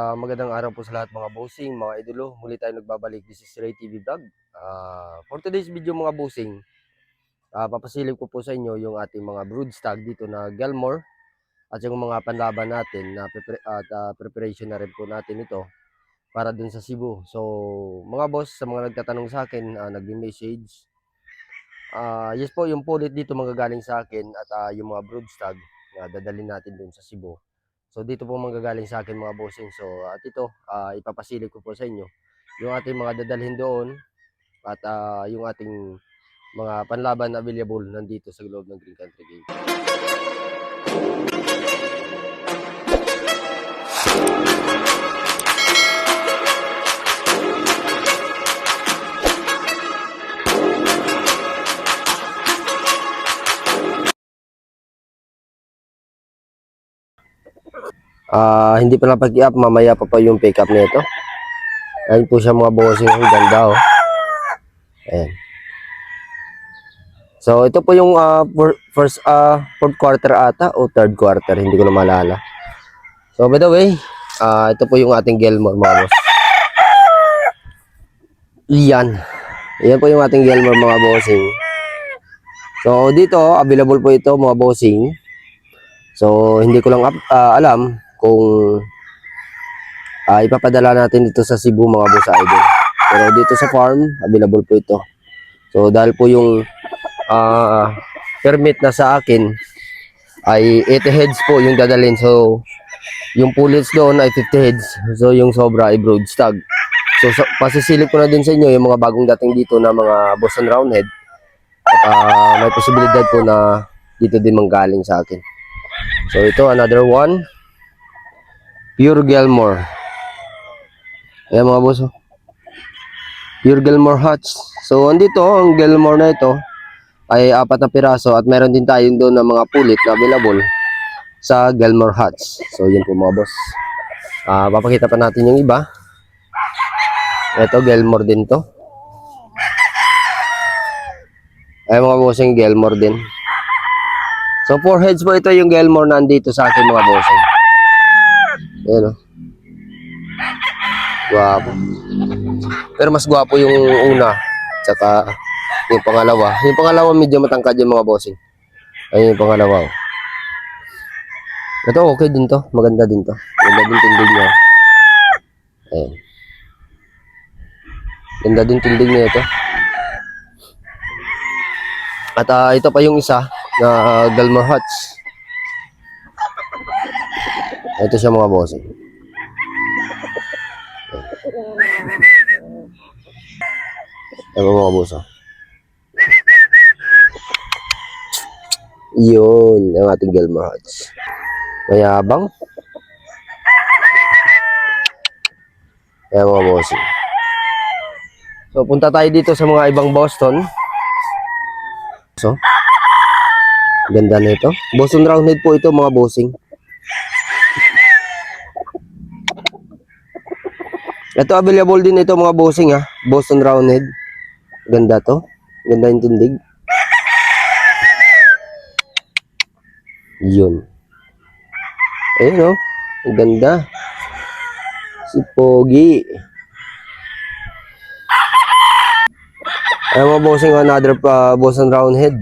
Ah, magandang araw po sa lahat mga bossing, mga idolo. Muli tayo nagbabalik. This is Ray TV Vlog. Ah, for today's video mga bossing, ah, papasilip ko po sa inyo yung ating mga brood stag dito na Galmore at yung mga panlaban natin na prepar- at ah, preparation na rin po natin ito para dun sa Cebu. So, mga boss, sa mga nagtatanong sa akin, uh, nag-message, ah yes po, yung pulit dito manggagaling sa akin at ah, yung mga brood stag na dadalhin natin dun sa Cebu. So dito po manggagaling sa akin mga bossing. So at ito, ah, ipapasilip ko po sa inyo yung ating mga dadalhin doon at ah, yung ating mga panlaban available nandito sa loob ng Green Country Game. Ah, hindi pa napag-i-up, mamaya pa pa yung pick up nito. Ayun po siya mga bossing, ang ganda oh. Ayan. So ito po yung fir- first ah, fourth quarter ata o third quarter, hindi ko na maalala. So by the way, ah, ito po yung ating Gelmore mga boss. Yan. Yan po yung ating Gelmore mga bossing. So dito, available po ito mga bossing. So hindi ko lang ah, alam kung ah, ipapadala natin dito sa Cebu mga boss idol. Pero dito sa farm, available po ito. So dahil po yung ah, permit na sa akin ay 80 heads po yung dadalhin. So yung pullets doon ay 50 heads. So yung sobra ay broad stag. So, so pasisilip ko na din sa inyo yung mga bagong dating dito na mga Boston Roundhead. At ah, may posibilidad po na dito din manggaling sa akin. So ito another one. Pure Gelmore. Ayan mga boss. oh. Pure Gelmore Hutch. So andito ang Gelmore na ito ay apat na piraso at meron din tayo doon ng mga pulit na available sa Gelmore Hutch. So yun po mga boss. Ah, papakita pa natin yung iba. Ito Gelmore din to. Ay mga boss yung Gelmore din. So, four heads po ito yung Gelmore na andito sa akin mga bossing. Ayan o. Gwapo. Pero mas gwapo yung una. Tsaka yung pangalawa. Yung pangalawa medyo matangkad yung mga bossing. Ayun yung pangalawa. oh. Ito okay din to. Maganda din to. Maganda din tindig niya. Ayan. Ganda din tindig niya ito. At ah, ito pa yung isa na Galmar Hutch. Ito siya mga bossing. Ito mga boss. oh. Yun, ang ating Galmar Hutch. Mayabang. Ayan mga bossing. So, punta tayo dito sa mga ibang Boston. So, ganda nito. Boston Roundhead po ito mga bossing. Ito available din ito mga bossing ha. Boston Roundhead. Ganda to. Ganda yung tindig. Yun. Ayun oh. Ang ganda. Si Pogi. Ay mga bossing, another pa Boston Roundhead.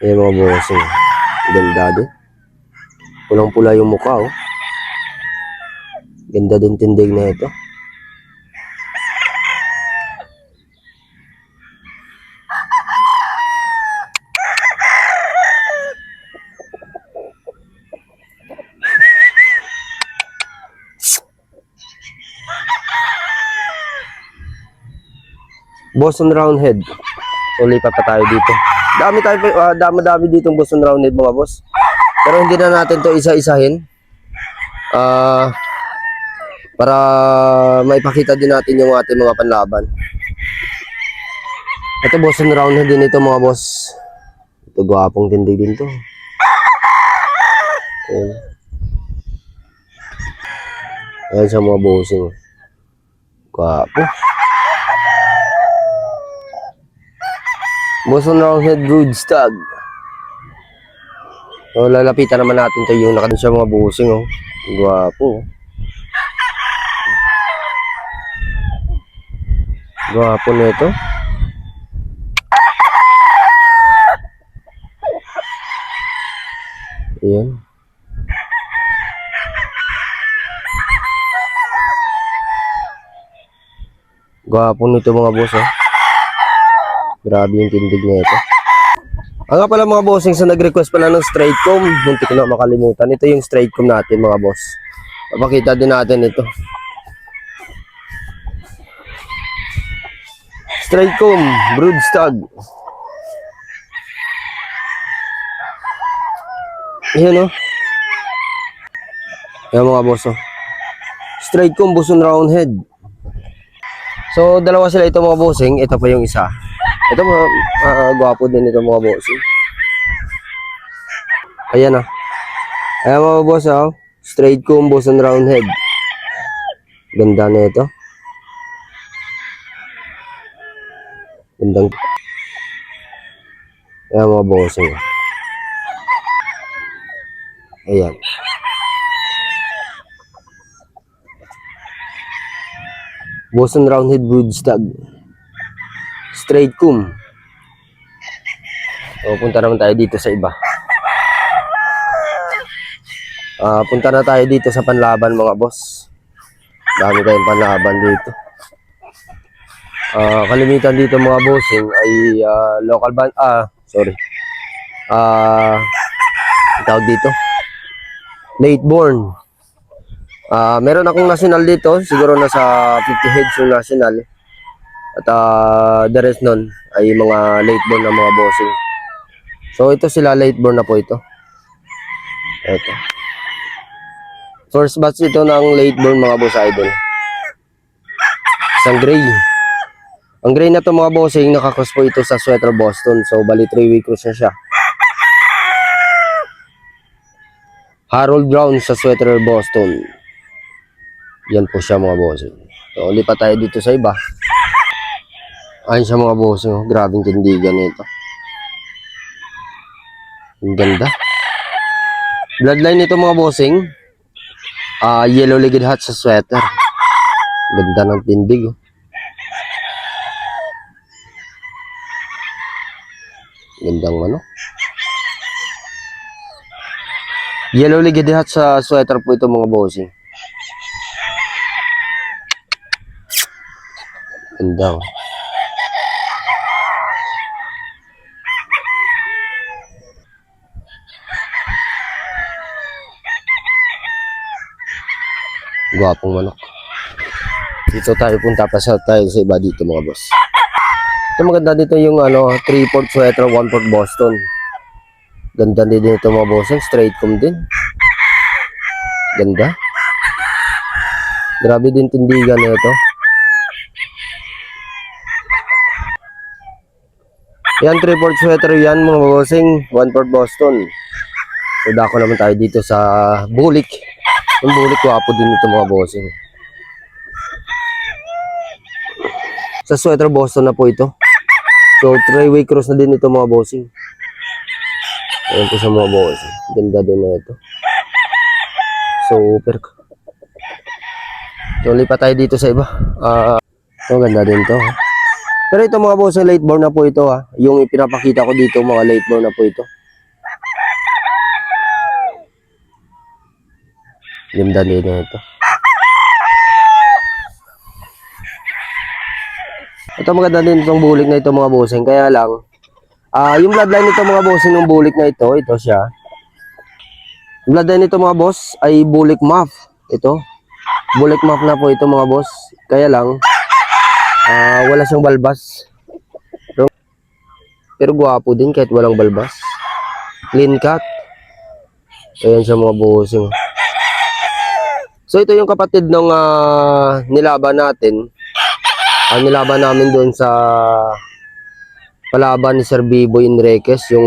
Ayan mga bossing. Ganda din. Pulang-pula yung mukha, oh. Ganda din tindig na ito. Boston Roundhead. So, lipat pa tayo dito. Dami tayo, uh, dami-dami ditong Boston Roundhead mga boss. Pero hindi na natin to isa-isahin. Ah, para maipakita din natin yung ating mga panlaban. Ito Boston Roundhead din ito mga boss. Ito gwapong tindig din to. Ayan. Ayan sa mga bossing. Gwapo. Buson Roundhead Broodstag. So, oh, lalapitan naman natin tayo yung nakadun siya mga busing, oh. Gwapo. Gwapo na ito. Ayan. Gwapo nito mga boss, oh. Grabe yung tindig na ito. Ang nga pala mga bossing sa nag-request pala ng straight comb, muntik ko na makalimutan. Ito yung straight comb natin mga boss. Papakita din natin ito. Straight comb, brood stag. Ayan o. Ayan mga boss o. Straight comb, round head. So, dalawa sila ito mga bossing. Ito pa yung isa. Ito mga uh, gwapo din ito mga bossing. Ayan o. Ayan mga boss o. Straight comb, buson round head. Ganda na ito. Gandang. Ayan mga bossing. Ayan. Boston Roundhead Brood Stag. Straight comb. O, punta naman tayo dito sa iba. Ah, punta na tayo dito sa panlaban mga boss. Dami tayong panlaban dito. Ah, kalimitan dito mga bossing ay ah, local band ah sorry. Ah, ang tawag dito. Late born. Ah, meron akong national dito, siguro nasa 50 heads yung national. At ah, the rest nun ay mga late born na mga bossing. So ito sila late born na po ito. Ito. First batch ito ng late born mga boss idol. Isang gray. Ang gray na to mga bossing, nakakross po ito sa Sweater Boston. So, bali 3 week cross na siya. Harold Brown sa Sweater Boston. Yan po siya mga bossing. So, lipat tayo dito sa iba. Ayun siya mga bossing. oh. Grabing tindigan nito. Ang ganda. Bloodline nito mga bossing. Ah, yellow legged hat sa sweater. Ganda ng tindig. oh. Gandang ano. Yellow legged hat sa sweater po ito mga bossing. Ganda. oh. Gwapong manok. Dito tayo punta pa sa tayo sa iba dito mga boss. Ito maganda dito yung ano, 3-port sweater, 1-port Boston. Ganda din dito mga boss. Straight comb din. Ganda. Grabe din tindigan na ito. Yan, 3-port sweater yan mga bossing. 1-port Boston. So, dako naman tayo dito sa bulik. Yung bulik, wapo din ito mga bossing. Sa sweater Boston na po ito. So, three-way cross na din ito mga bossing. Ayan po sa mga bossing. Ganda din na ito. Super. So, lipat tayo dito sa iba. Ah, ito, ganda din to. Pero ito mga bossing, late born na po ito ha. Yung ipinapakita ko dito, mga late born na po ito. Ganda din na ito. Ito maganda din itong bulik na ito mga bossing. Kaya lang, ah yung bloodline nito mga bossing ng bulik na ito, ito siya. Yung bloodline nito mga boss ay bulik muff. Ito. Bulik muff na po ito mga boss. Kaya lang, ah wala siyang balbas. Pero, pero gwapo din kahit walang balbas. Clean cut. Ayan siya mga bossing. So ito yung kapatid ng ah, nilaban natin. Ang nilaban namin doon sa palaban ni Sir Bibo Enriquez, yung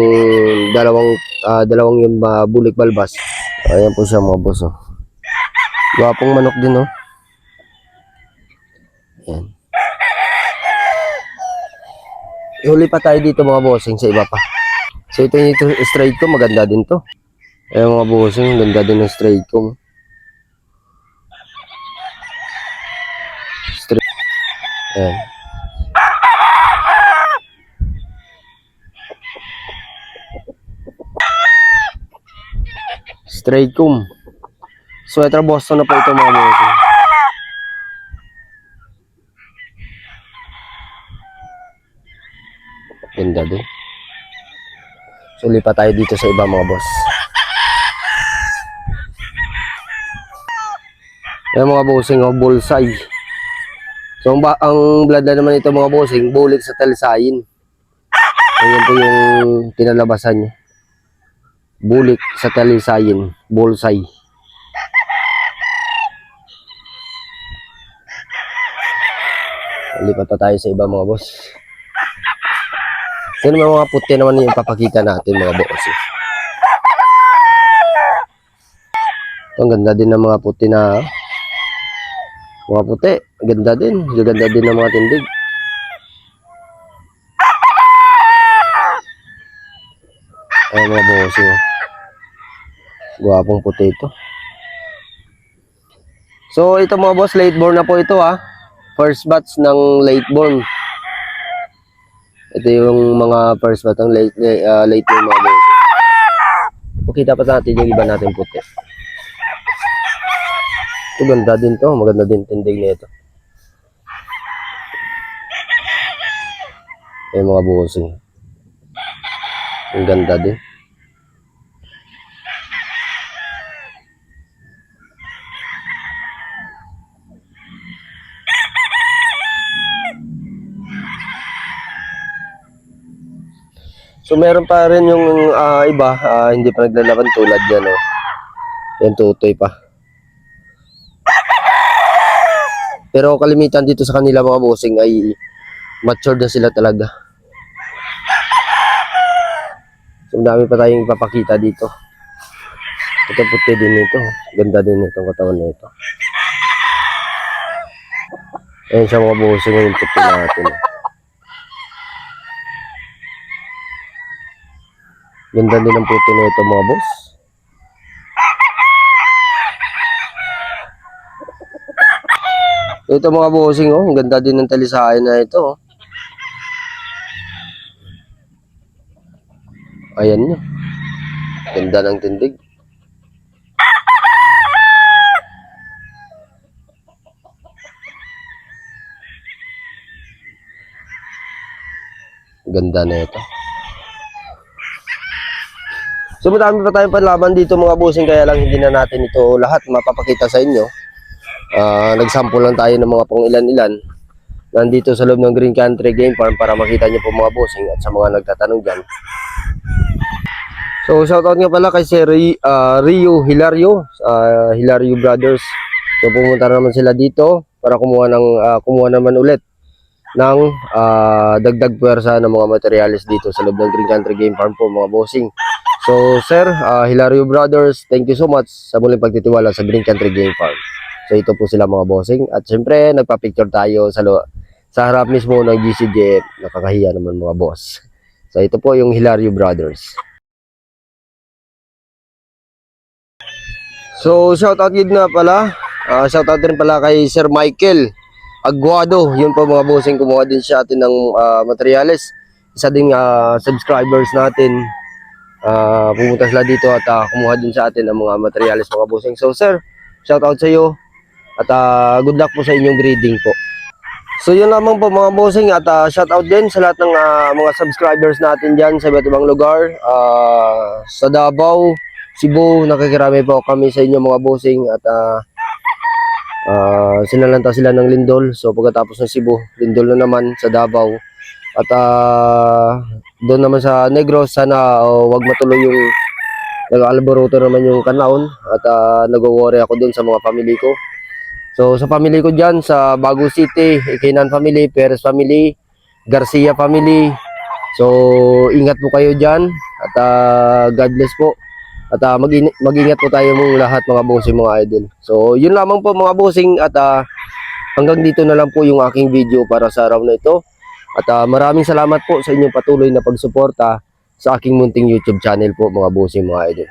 dalawang ah, dalawang yung ah, bulik balbas. Ayan po siya mga boss. Oh. Gwapong manok din oh. Ayan. Huli pa tayo dito mga bossing sa iba pa. So ito yung straight ko, maganda din to. Ayan mga bossing, ganda din ng straight ko. Straight. Ayan. Straight comb. Sweater Boston na po ito mga bossing. Ganda din. So lipat tayo dito sa iba mga boss. Ayan mga bossing, oh, bullseye. So ang, ang blood na naman ito mga bossing, bulik sa talisayin. Ayan po yung pinalabasan niya. Bulik sa talisayin, bullseye. Lipat pa tayo sa iba mga boss. Yan naman mga puti naman yung papakita natin mga boss. Ito, ang ganda din ng mga puti na mga puti. Ganda din. Ganda din ng mga tindig. Ay mga boss. eh. Gwapong puti ito. So ito mga boss, late born na po ito ha. First batch ng late born. Ito yung mga first batch ng late, uh, late born mga boss. Pakita pa natin yung iba natin puti. Ito ganda din to. Maganda din tindig na ito. Ay mga bossing. Ang ganda din. So meron pa rin yung ah, iba, ah, hindi pa naglalaban tulad yan, oh. Yan tutoy pa. Pero kalimitan dito sa kanila mga bossing ay matured na sila talaga. So dami pa tayong ipapakita dito. Ito puti din ito. Ganda din itong katawan na ito. Ayan siya mga bossing yung puti natin. Ganda din ang puti na ito mga boss. Ito mga bossing oh, ang ganda din ng talisayan na ito. oh. Ayan niya. Ganda ng tindig. Ganda na ito. So marami pa tayong panlaban dito mga bossing kaya lang hindi na natin ito lahat mapapakita sa inyo. Ah, nagsample lang tayo ng mga pang ilan-ilan. Nandito sa loob ng Green Country Game Farm para makita niyo po mga bossing at sa mga nagtatanong dyan. So shoutout nga pala kay si Ri- ah, Rio Hilario, ah, Hilario Brothers. So pumunta naman sila dito para kumuha ng ah, kumuha naman ulit ng ah, dagdag puwersa ng mga materials dito sa loob ng Green Country Game Farm po mga bossing. So, sir, ah, Hilario Brothers, thank you so much sa muling pagtitiwala sa Green Country Game Farm. So, ito po sila mga bossing. At syempre, nagpa-picture tayo sa, sa harap mismo ng GCGF. Nakakahiya naman mga boss. So, ito po yung Hilario Brothers. So, shoutout yun na pala. Ah, shoutout din pala kay Sir Michael Aguado. Yun po mga bossing, kumuha din siya atin ng ah, materials. Isa ding ah, subscribers natin Ah, pumunta sila dito at ah, kumuha din sa atin ang mga materials mga bossing. So sir, shout out sa iyo at ah, good luck po sa inyong breeding po. So yun lamang po mga bossing at ah, shout out din sa lahat ng ah, mga subscribers natin diyan sa iba't ibang lugar. Ah, sa Davao, Cebu, nakikirami po kami sa inyo mga bossing at ah, ah, sinalanta sila ng Lindol. So pagkatapos ng Cebu, Lindol na naman sa Davao. At ah, doon naman sa Negros, sana oh, wag matuloy yung nag-alboroto naman yung kanaon at uh, nag-worry ako doon sa mga family ko. So sa family ko dyan, sa Bago City, Ikinan family, Perez family, Garcia family. So ingat po kayo dyan at ah, God bless po. At mag- mag-ingat po tayo mong lahat mga bossing mga idol. So yun lamang po mga bossing at ah, hanggang dito na lang po yung aking video para sa araw na ito. At ah, maraming salamat po sa inyong patuloy na pagsuporta sa aking munting YouTube channel po mga bossing mga idol.